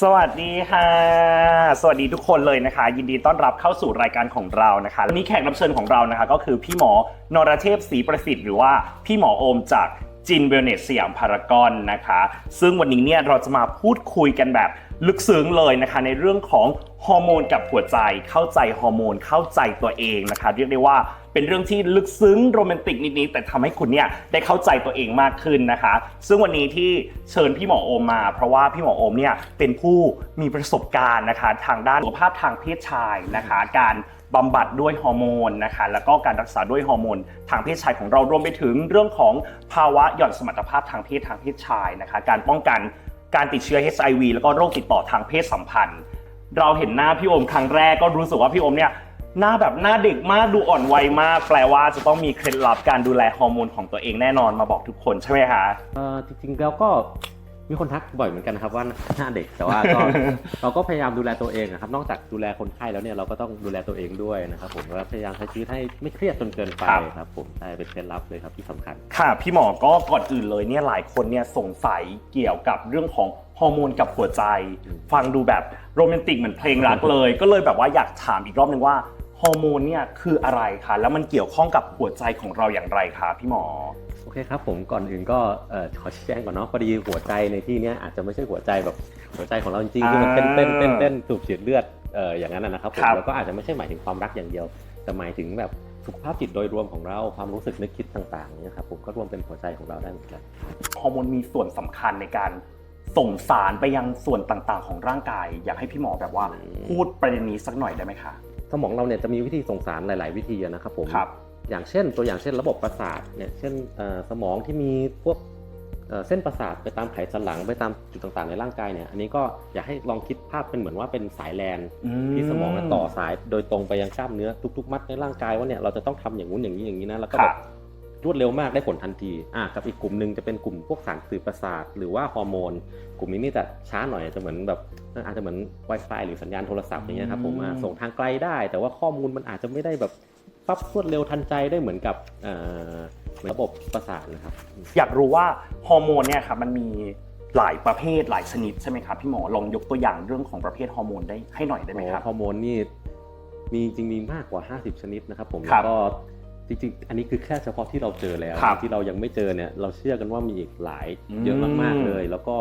สวัสดีค่ะ สวัสดีทุกคนเลยนะคะ ยินดีต้อนรับเข้าสู่รายการของเรานะคะวันนี้แขกรับเชิญของเรานะคะ ก็คือพี่หมอนรเทพศรีประสิทธิ์หรือว่าพี่หมอโอมจากจินเวลเนสสยามพารากอนนะคะ ซึ่งวันนี้เนี่ยเราจะมาพูดคุยกันแบบ ลึกซึ้งเลยนะคะในเรื่องของฮอร์โมนกับหัวใจ เข้าใจฮอร์โมนเข้าใจตัวเองนะคะ เรียกได้ว่าเป็นเรื่องที่ลึกซึ้งโรแมนติกนิดๆแต่ทำให้คุณเนี่ยได้เข้าใจตัวเองมากขึ้นนะคะ ซึ่งวันนี้ที่เชิญพี่หมอโอมมา เพราะว่าพี่หมอโอมเนี่ยเป็นผู้มีประสบการณ์นะคะ ทางด้านสุขภาพทางเพศชายนะคะ การบำบัดด้วยฮอร์โมนนะคะ แล้วก็การรักษาด้วยฮอร์โมนทางเพศชายของเรารวมไปถึงเรื่องของภาวะหย่อนสมรรถภาพทางเพศทางเพศชายนะคะ การป้องกัน การติดเชื้อ HIV แล้วก็โรคติดต่อทางเพศสัมพันธ์ เราเห็นหน้าพี่โอมครั้งแรกก็รู้สึกว่าพี่โอมเนี่ยหน้าแบบหน้าเด็กมากดูอ่อนวัยมาก แปลว่าจะต้องมีเคล็ดลับการดูแลฮอร์โมนของตัวเองแน่นอนมาบอกทุกคนใช่ไหมคะ เออจริงๆแล้วก็ มีคนทักบ่อยเหมือนกันนะครับว่าหน้าเด็กแต่ว่าก็ เราก็พยายามดูแลตัวเองนะครับ นอกจากดูแลคนไข้แล้วเนี่ยเราก็ต้องดูแลตัวเองด้วยนะครับผมแล้วพยายามใช้ชีวิตให้ไม่เครียดจนเกินไปครับครับผมใช่เป็นเคล็ดลับเลยครับที่สำคัญ ค่ะพี่หมอก็ก่อนอื่นเลยเนี่ยหลายคนเนี่ยสงสัยเกี่ยวกับเรื่องของฮอร์โมนกับหัวใจอืมฟังดูแบบโรแมนติกเหมือนเพลงรักเลย ก็เลยแบบว่าอยากถามอีกรอบหนึ่งว่า ฮอร์โมนเนี่ยคืออะไรคะแล้วมันเกี่ยวข้องกับหัวใจของเราอย่างไรคะพี่หมอ โอเคครับผมก่อนอื่นก็เอ่อขอชี้แจงก่อนเนาะพอดีหัวใจในที่เนี้ยอาจจะไม่ใช่หัวใจแบบหัวใจของเราจริงๆที่มันเต้นเต้นเต้นเต้นสูบฉีดเลือดเอ่ออย่างนั้นนะนะครับผมครับ แล้วก็อาจจะไม่ใช่หมายถึงความรักอย่างเดียว แต่หมายถึงแบบสุขภาพจิตโดยรวมของเราความรู้สึกนึกคิดต่างๆเนี่ยครับผมก็รวมเป็นหัวใจของเราได้เหมือนกัน ฮอร์โมนมีส่วนสำคัญในการส่งสารไปยังส่วนต่างๆ ของร่างกาย อยากให้พี่หมอแบบว่าอืมพูดประเด็นนี้สักหน่อยได้ไหมคะ สมองเราเนี่ยจะมีวิธีส่งสารหลาย ๆ วิธีอะนะครับผมครับอย่างเช่นตัวอย่างเช่นระบบประสาทเนี่ยเช่นเอ่อสมองที่มีพวกเอ่อเส้นประสาทไปตามไขสันหลังไปตามจุดต่างๆในร่างกายเนี่ยอันนี้ก็อยากให้ลองคิดภาพเป็นเหมือนว่าเป็นสายแลนที่สมองเนี่ยต่อสายโดยตรงไปยังกล้ามเนื้อทุก ๆ มัดในร่างกายว่าเนี่ยเราจะต้องทำอย่างนู้นอย่างนี้อย่างนี้นะแล้วก็คแบรับบ รวดเร็วมากได้ผลทันทีอะกับอีกกลุ่มหนึ่งจะเป็นกลุ่มพวกสารสื่อประสาท หรือว่าฮอร์โมน กลุ่มนี้นี่จะช้าหน่อยจะเหมือนแบบเอ่ออาจจะเหมือน Wi-Fi หรือสัญญาณโทรศัพท์อย่างเงี้ยครับผมอะอืมส่งทางไกลได้ แต่ว่าข้อมูลมันอาจจะไม่ได้แบบปั๊บรวดเร็วทันใจได้เหมือนกับเอ่อเหมือนระบบประสาทนะครับ อยากรู้ว่าฮอร์โมนเนี่ยครับมันมีหลายประเภทหลายชนิดใช่ไหมครับพี่หมอลองยกตัวอย่างเรื่องของประเภทฮอร์โมนได้ให้หน่อยได้ไหมครับฮอร์โมนนี่มีจริงมีมากกว่า 50 ชนิดนะครับผมครัแล้บวก็ จริงๆ อันนี้คือแค่เฉพาะที่เราเจอแล้ว ครับที่เรายังไม่เจอเนี่ยเราเชื่อกันว่ามีอีกหลายอืมเยอะมากๆเลย แล้วก็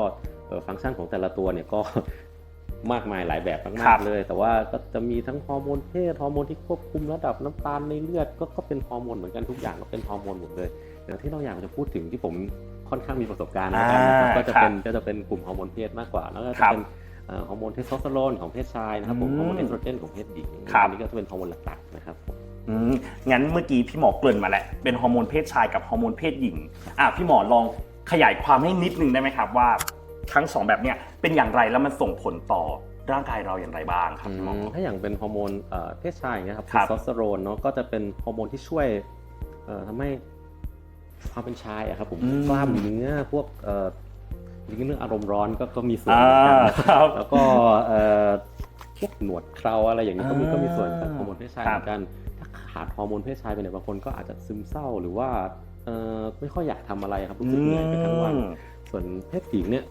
เอ่อฟังก์ชันของแต่ละตัวเนี่ยก็ มากมายหลายแบบครัมากบ ๆเลย แต่ว่าก็จะมีทั้งฮอร์โมนเพศฮอร์โมนที่ควบคุมระดับน้ำตาลในเลือดก็ก็เป็นฮอร์โมนเหมือนกันทุกอย่างก็เป็นฮอร์โมนหมดเลยแต่ที่เราอยากจะพูดถึงที่ผมค่อนข้างมีประสบการณ์นะครับอ่าก็จะครับเป็นก็จะเป็นกลุ่มฮอร์โมนเพศมากกว่าแล้วก็คจะรับเป็นเอ่อฮอร์โมนเทสโทสเตอโรนของเพศชายนะครับผมอืมฮอร์โมนเอสโตรเจนของเพศหญิงครับ อันนี้ก็จะเป็นฮอร์โมนหลักๆนะครับผม อืมงั้นเมื่อกี้พี่หมอเกริ่นมาแล้วเป็นฮอร์โมนเพศชายกับฮอร์โมนเพศหญิงอะพี่หมอลองขยายความให้นิดนึงได้ไหมครับว่าทั้งสองแบบเนี่ยเป็นอย่างไรแล้วมันส่งผลต่อร่างกายเราอย่างไรบ้างครับพี่หมอ ถ้าอย่างเป็นฮอร์โมนเอ่อเพศชายอย่างเงี้ยครับคเทรัสบโทสเตอโรนเนาะก็จะเป็นฮอร์โมนที่ช่วยเอ่อทำให้ความเป็นชายอะครับผมอืม กล้ามเนื้อพวกเอ่อจริงๆเรื่องอารมณ์ร้อนก็ก็มีส่วนเหมือนกันอ่านะครับ แล้วก็เอ่อพวกหนวดเคราอะไรอย่างนี้ก็มีอ่าก็มีส่วนจากฮอร์โมนเพศชายครัเหบมือนกันถ้า ขาดฮอร์โมนเพศชายไปเนี่ยบางคนก็อาจจะซึมเศร้าหรือว่าเอ่อไม่ค่อยอยากทำอะไรครับรู้สึกเหนื่อยไปทั้งวันอืมส่วนเพศหญิงเนี่ย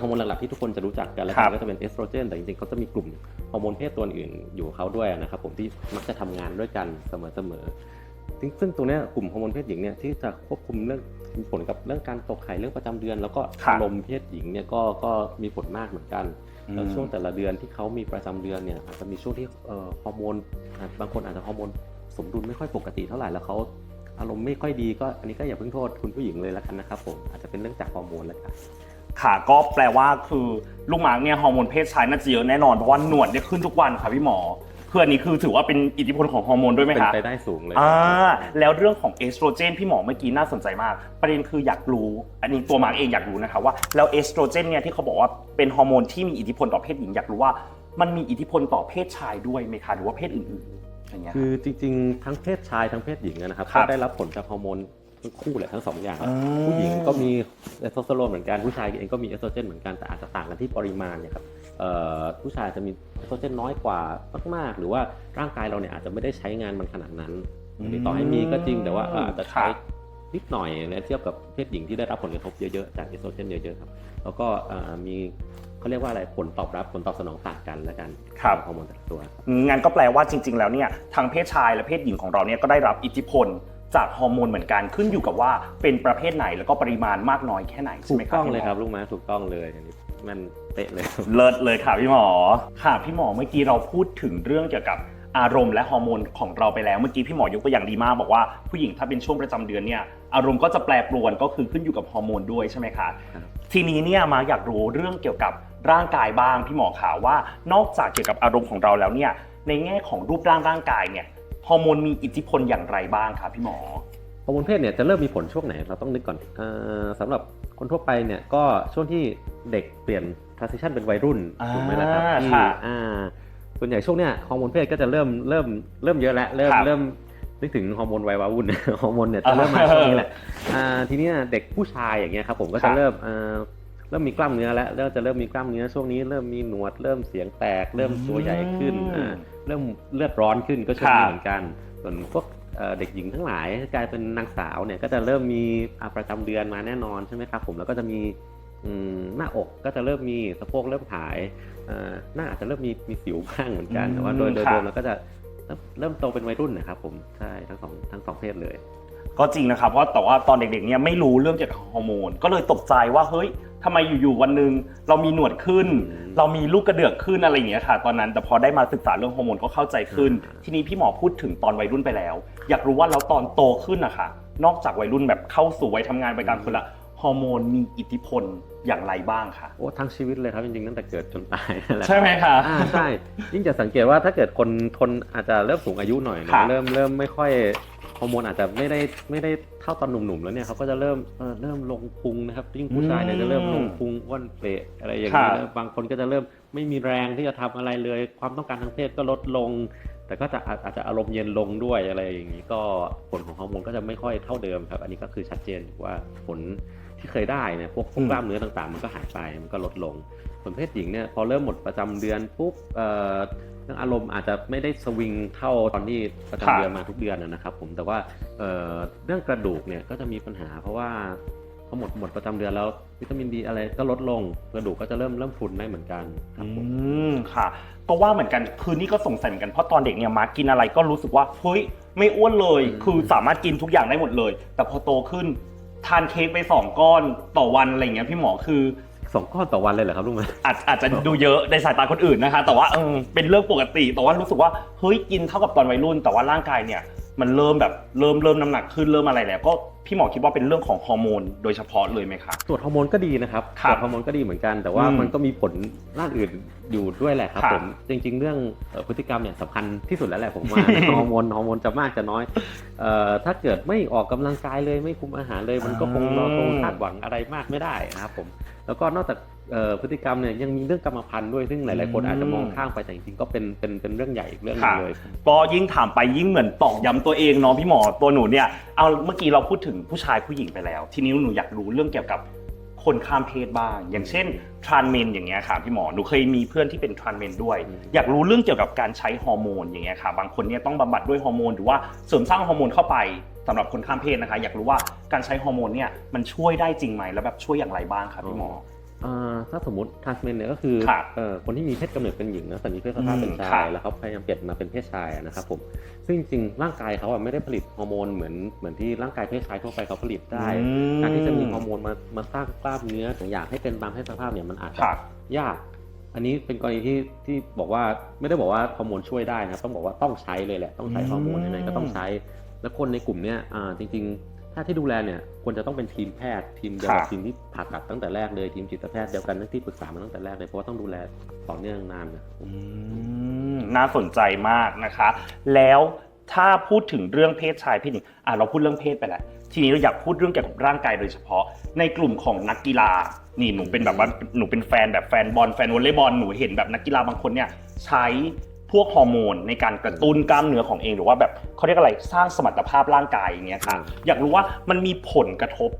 ฮอร์โมนหลักๆที่ทุกคนจะรู้จักกันแล้วครักันบก็จะเป็นเอสโตรเจน แต่จริงๆเขาจะมีกลุ่มฮอร์โมนเพศตัวอื่นอยู่เขาด้วยนะครับผมที่มักจะทำงานด้วยกันเสมอๆซึ่งซึ่งตัวเนี้ยกลุ่มฮอร์โมนเพศหญิงเนี่ยที่จะควบคุมเรื่องมีผลกับเรื่องการตกไข่เรื่องประจำเดือน แล้วก็ครับอารมณ์เพศหญิงเนี่ยก็ก็มีผลมากเหมือนกันแล้วช่วงแต่ละเดือนที่เขามีประจำเดือนเนี่ยอาจจะมีช่วงที่เอ่อฮอร์โมนอะบางคนอาจจะฮอร์โมน สมดุลไม่ค่อยปกติเท่าไหร่แล้วเขาอารมณ์ไม่ค่อยดีก็อันนี้ก็อย่าเพิ่งโทษคุณผู้หญิงเลยละกันนะครับผมอาจจะเป็นเรื่องจากฮอร์โมนแล้วกันค่ะก็แปลว่าคือลูกหมากเนี่ยฮอร์โมนเพศชายน่าจะเยอะแน่นอนเพราะว่าหนวดเนี่ยขึ้นทุกวันค่ะพี่หมอคืออันนี้คือถือว่าเป็นอิทธิพลของฮอร์โมนด้วยไหมเป็นคะไปได้สูงเลยอ่าแล้วเรื่องของเอสโตรเจนพี่หมอเมื่อกี้น่าสนใจมาก ประเด็นคืออยากรู้ อันนี้ตัวหมากเองอยากรู้นะคะว่าแล้วเอสโตรเจนเนี่ยที่เขาบอกว่าเป็นฮอร์โมนที่มีอิทธิพลต่อเพศหญิงอยากรู้ว่า มันมีอิทธิพลต่อเพศชายด้วยไหมคะหรือว่าเพศอื่นๆ อย่างเงี้ย คือจริงๆ ทั้งเพศชายทั้งเพศหญิงอะนะครับครัก็บได้รับผลจากฮอร์โมนทั้งคู่แหละทั้งสองอย่าง อ่า ผู้หญิงก็มีเอสโตรสเตอโรนเหมือนกันผู้ชายเองก็มีเอสโตรเจนเหมือนกันแต่อาจจะต่างกันที่ปริมาณเนี่ยครับเอ่อผู้ชายจะมีเอสโตรเจนน้อยกว่ามากๆ หรือว่าร่างกายเราเนี่ยอาจจะไม่ได้ใช้งานมันขนาดนั้นอืมต่อให้มีก็จริงแต่ว่าเอ่ออาจจะใช้ครับ นิดหน่อยนะเทียบกับเพศหญิงที่ได้รับผลกระทบเยอะๆจากเอสโตรเจนเยอะๆครับ แล้วก็เอ่อมีค เขาเรียกว่าอะไรผลตอบรับผลตอบสนองต่างกันแล้วกันครับฮอร์โมนแต่ละตัวครับงั้นก็แปลว่าจริง ๆ แล้วเนี่ยทางเพศชายและเพศหญิงของเราเนี่ยก็ได้รับอิทธิพลจากฮอร์โมนเหมือนกันขึ้นอยู่กับว่าเป็นประเภทไหนแล้วก็ปริมาณมากน้อยแค่ไหนใช่ถูไหมกครับต้องพี่หมเลยครับลูกม้าถูกต้องเลยอันนี้มันเป๊ะเลยเลิศเลยค่ะพี่หมอค่ะพี่หมอเมื่อกี้เราพูดถึงเรื่องเกี่ยวกับอารมณ์และฮอร์โมนของเราไปแล้วเมื่อกี้พี่หมอยกตัวอย่างดีมากบอกว่าผู้หญิงถ้าเป็นช่วงประจำเดือนเนี่ยอารมณ์ก็จะแปรปรวนก็คือขึ้นอยู่กับฮอร์โมนด้วยใช่ไหมคะครับทีนี้เนี่ยมาอยากรู้เรื่องเกี่ยวกับ ร่างกายบ้างพี่หมอข่าวว่านอกจากเกี่ยวกับอารมณ์ของเราแล้วเนี่ยในแง่ของรูปร่างร่างกายเนี่ยฮอร์โมนมีอิทธิพลอย่างไรบ้างคะพี่หมอฮอร์โมนเพศเนี่ยจะเริ่มมีผลช่วงไหนเราต้องนึกก่อนเออสำหรับคนทั่วไปเนี่ยก็ช่วงที่เด็กเปลี่ยน transition เป็นวัยรุ่นอ่าถูกไหมล่ะครับที่ค่ะอ่าส่วนใหญ่ช่วงเนี้ยฮอร์โมนเพศก็จะเริ่มเริ่มเริ่มเยอะแล้วเริ่มครับเริ่มนึกถึงฮอร์โมนวัยวาวุ่นฮอร์โมนเนี่ยจะเริ่มมาช่วงนี้แหละอ่าทีเนี้ยเด็กผู้ชายอย่างเงี้ยครับผมก็ครัจะบเริ่ม เอ่อเริ่มมีกล้ามเนื้อแล้วเริ่มจะเริ่มมีกล้ามเนื้อช่วงนี้เริ่มมีหนวดเริ่มเสียงแตก เริ่มตัวใหญ่ขึ้นอ่าเริ่มเลือดร้อนขึ้นก็ช่วงนี้ครับเหมือนกัน ส่วนพวกเอ่อเด็กหญิงทั้งหลายกลายเป็นนางสาวเนี่ยก็จะเริ่มมีอ่าประจำเดือนมาแน่นอนใช่ไหมครับผมแล้วก็จะมีอืมหน้าอกก็จะเริ่มมีสะโพกเริ่มหายเอ่อหน้าอาจจะเริ่มมีมีสิวบ้างเหมือนกันอืมแต่ว่าโดยโดยครับรวมแล้วก็จะเริ่มเริ่มโตเป็นวัยรุ่นนะครับผมใช่ทั้งสองทั้งสองเพศเลย ก็จริงนะครับเพราะแต่ว่าตอนเด็กๆเนี่ยไม่รู้เรื่องเกี่ยวกับฮอร์โมน ก็เลยตกใจว่าเฮ้ยทำไมอยู่ๆวันหนึ่งเรามีหนวดขึ้นอืมเรามีลูกกระเดือกขึ้นอะไรอย่างเงี้ยค่ะ ตอนนั้นแต่พอได้มาศึกษาเรื่องฮอร์โมนก็เข้าใจขึ้นอ่าทีนี้พี่หมอพูดถึงตอนวัยรุ่นไปแล้ว อยากรู้ว่าแล้วตอนโตขึ้นนะคะนอกจากวัยรุ่นแบบเข้าสู่วัยทำงานไปกลางคนละฮอร์โมนมีอิทธิพลอย่างไรบ้างคะโอ้ทั้งชีวิตเลยครับจริงๆตั้งแต่เกิดจนตายนั่นแหละใช่ไหมคะอ่าใช่ยิ่งจะสังเกตว่าถ้าเกิดคนคนอาจจะเริ่มสูงอายุหน่อยครันะบเริ่มเริ่มไม่ค่อย ฮอร์โมนอาจจะไม่ได้ไม่ได้เท่าตอนหนุ่มๆแล้วเนี่ยเขาก็จะเริ่มเออเริ่มลงพุงนะครับยิ่งผู้ชายเนี่ยจะเริ่มลงพุงอ้วนเปะอะไรอย่างนี้ครับนะบางคนก็จะเริ่มไม่มีแรงที่จะทำอะไรเลย ความต้องการทางเพศก็ลดลง แต่ก็จะอาจอาจจะอารมณ์เย็นลงด้วยอะไรอย่างนี้ก็ผลของฮอร์โมนก็จะไม่ค่อยเท่าเดิมครับ อันนี้ก็คือชัดเจนว่าผลที่เคยได้เนี่ยพวกพวกกล้ามเนื้อต่างๆ มันก็หายไปมันก็ลดลงส่วนเพศหญิงเนี่ยพอเริ่มหมดประจำเดือนปุ๊บเอ่อ เรื่องอารมณ์อาจจะไม่ได้สวิงเท่าตอนที่ประจำเดือนมาทุกเดือนนะนะครับ ผมแต่ว่าเอ่อเรื่องกระดูกเนี่ยก็จะมีปัญหา เพราะว่าพอหมดหมดประจำเดือนแล้ววิตามินดีอะไรก็ลดลงกระดูกก็จะเริ่มเริ่มพรุนได้เหมือนกันครับผมอืมค่ะก็ว่าเหมือนกันคือนี่ก็สงสัยเหมือนกันเพราะตอนเด็กเนี่ยมาร์คกินอะไรก็รู้สึกว่าเฮ้ยไม่อ้วนเลยอืมคือสามารถกินทุกอย่างได้หมดเลย แต่พอโตขึ้นทานเค้กไปสองก้อนต่อวันอะไรเงี้ยพี่หมอคือ สองก้อนต่อวันเลยเหรอครับลุงมอาจอาจจะดูเยอะในสายตาคนอื่นนะคะ แต่ว่าเออเป็นเรื่องปกติ แต่ว่ารู้สึกว่าเฮ้ยกินเท่ากับตอนวัยรุ่น แต่ว่าร่างกายเนี่ย มันเริ่มแบบเริ่มเริ่มน้ำหนักขึ้นเริ่มอะไรแล้วก็พี่หมอคิดว่าเป็นเรื่องของฮอร์โมนโดยเฉพาะเลยไหมคะ ตรวจฮอร์โมนก็ดีนะครับครับตรวจฮอร์โมนก็ดีเหมือนกัน แต่ว่าอืมมันก็มีผลด้านอื่นอยู่ด้วยแหละครับครับผมจริง ๆ เรื่องเอ่อพฤติกรรมเนี่ยสำคัญที่สุดแล้วแหละผมว่า ฮอร์โมนฮอร์โมนจะมากจะน้อยเอ่อถ้าเกิดไม่ออกกำลังกายเลยไม่คุมอาหารเลย มันก็คงอืมเราคงคาดหวังอะไรมากไม่ได้นะครับผมแล้วก็นอกจากเอ่อ พฤติกรรมเนี่ยยังมีเรื่องกรรมพันธุ์ด้วยซึ่งหลายๆคนอาจจะมองข้ามไปแต่จริงๆก็เป็นเป็นเป็นเรื่องใหญ่อีกเรื่องหนึงเลยก็ยิ่งถามไปยิ่งเหมือนตอกย้ำตัวเองเนาะพี่หมอตัวหนูเนี่ยเอาเมื่อกี้เราพูดถึงผู้ชายผู้หญิงไปแล้ว ทีนี้หนูอยากรู้เรื่องเกี่ยวกับคนข้ามเพศบ้าง อย่างเช่นทรานเมนอย่างเงี้ยค่ะพี่หมอหนูเคยมีเพื่อนที่เป็นทรานเมนด้วยอืมอยากรู้เรื่องเกี่ยวกับการใช้ฮอร์โมนอย่างเงี้ยค่ะ บางคนเนี่ยต้องบำบัดด้วยฮอร์โมนหรือว่าเสริมสร้างฮอร์โมนเข้าไปสำหรับคนข้ามเพศนะคะ อยากรู้ว่าการใช้ฮอร์โมนเนี่ยมันช่วยได้จริงไหมแล้วแบบช่วยอย่างไรบ้างครับพี่หมออ่า ถ้าสมมติทรานสเมนเนี่ยก็คือครับเอ่อคนที่มีเพศกำเนิดเป็นหญิงนะแต่มีเพศสภาพเป็นอืมครัชายบแล้วเขาพยายามเปลี่ยนมาเป็นเพศชายอะนะครับผมซึ่งจริงๆร่างกายเขาอะไม่ได้ผลิตฮอร์โมนเหมือนเหมือนที่ร่างกายเพศชายทั่วไปเขาผลิตได้อืมการที่จะมีฮอร์โมนมามาสร้างกล้ามเนื้ออยากให้เป็นตามเพศสภาพเนี่ยมันอาจจะครับยาก อันนี้เป็นกรณีที่ที่บอกว่าไม่ได้บอกว่าฮอร์โมนช่วยได้นะครับต้องบอกว่าต้องใช้เลยแหละต้องใช้ฮอร์โมนยังไงก็ต้องใช้ แล้วคนในกลุ่มเนี้ยอ่าจริง ๆ ถ้าที่ดูแลเนี่ยควรจะต้องเป็นทีมแพทย์ทีมเดียวกัครับบทีมที่ผ่าตัดตั้งแต่แรกเลยทีมจิตแพทย์เดียวกันที่ปรึกษามาตั้งแต่แรกเลยเพราะว่าต้องดูแลต่อเนื่องนานนะอืมน่าสนใจมากนะคะ แล้วถ้าพูดถึงเรื่องเพศชายเพศหญิงอะเราพูดเรื่องเพศไปแล้วทีนี้เราอยากพูดเรื่องเกี่ยวกับร่างกายโดยเฉพาะ ในกลุ่มของนักกีฬา นี่หนูเป็นแบบว่าหนูเป็นแฟนแบบแฟนบอลแฟนวอลเลย์บอลหนูเห็นแบบนักกีฬาบางคนเนี่ยใช้พ วกฮอร์โมนในการกระตุ้นกล้ามเนื้อของเองหรือว่าแบบเขาเรียกอะไรสร้างสมรรถภาพร่างกายอย่างเงี้ยค่ะอืมอยากรู้ว่ามันมีผลกระทบ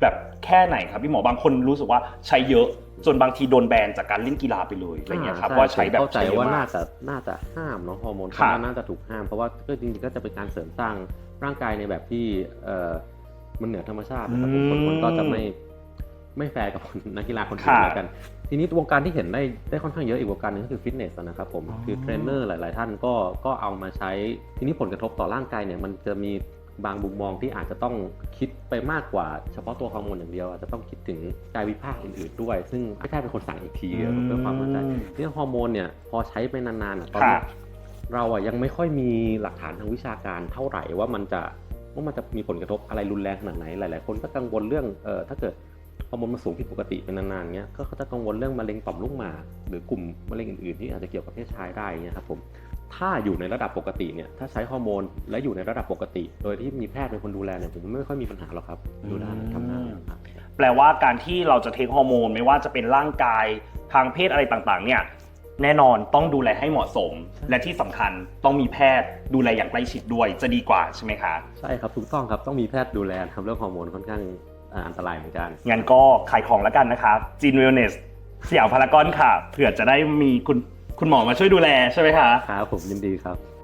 แบบแค่ไหนครับพี่หมอบางคนรู้สึกว่าใช้เยอะจนบางทีโดนแบนจากการเล่นกีฬาไปเลยอะไรเงี้ยครับอ่ว่าใช้แบบเข้าใจใช้เยอะว่าากมน่าจะน่าจะห้ามเนาะฮอร์โมนครับเขาน่าจะถูกห้ามเพราะว่าก็จริงๆก็จะเป็นการเสริมสร้างร่างกายในแบบที่เอ่อมันเหนือธรรมชาตินะครับผมอืมคนคนก็จะไม่ไม่แฟร์กับคนนักกีฬาคนอื่นค่ะแล้วกัน ทีนี้วงการที่เห็นได้ได้ค่อนข้างเยอะอีกวงการหนึงก็คือฟิตเนสนะครับผมอ๋อคือเทรนเนอร์หลาย ๆ ท่านก็ก็เอามาใช้ ทีนี้ผลกระทบต่อร่างกายเนี่ยมันจะมีบางมุมมองที่อาจจะต้องคิดไปมากกว่าเฉพาะตัวฮอร์โมนอย่างเดียวอาจจะต้องคิดถึงกายวิภาคอื่นๆด้วย ซึ่งไม่ใช่เป็นคนสั่งอีกทีอะเพื่อความเข้าใจเรื่องฮอร์โมนเนี่ยพอใช้ไปนานๆอะตอนเนี้ยค่ะเราอะยังไม่ค่อยมีหลักฐานทางวิชาการเท่าไหร่ว่ามันจะว่ามันจะมีผลกระทบอะไรรุนแรงขนาดไหนหลาย ๆ คนก็กังวลเรื่องเออถ้าเกิด ฮอร์โมนมันสูงผิดปกติเป็นนานๆเงี้ยก็เขาจะกังวลเรื่องมะเร็งต่อมลูกหมาก หรือกลุ่มมะเร็งอื่นๆที่อาจจะเกี่ยวกับเพศชายได้เงี้ยครับผมถ้าอยู่ในระดับปกติเนี่ยถ้าใช้ฮอร์โมนและอยู่ในระดับปกติ โดยที่มีแพทย์เป็นคนดูแลเนี่ยผมไม่ค่อยมีปัญหาหรอกครับดูได้ทำงานครับแปลว่าการที่เราจะเทคฮอร์โมนไม่ว่าจะเป็นร่างกายทางเพศอะไรต่างๆ เนี่ยแน่นอนต้องดูแลให้เหมาะสมใช่และที่สำคัญต้องมีแพทย์ดูแลอย่างใกล้ชิดด้วยจะดีกว่าใช่ไหมคะใช่ครับถูกต้องครับต้องมีแพทย์ดูแลครับเรื่องฮอร์โมนค่อนข้าง อ่าอันตรายเหมือนกัน งั้นก็ขายของแล้วกันนะคะจีนเวลเนสสยามพารากอนค่ะ เผื่อจะได้มีคุณคุณหมอมาช่วยดูแลใช่ไหมคะ ครับผมยินดีครับ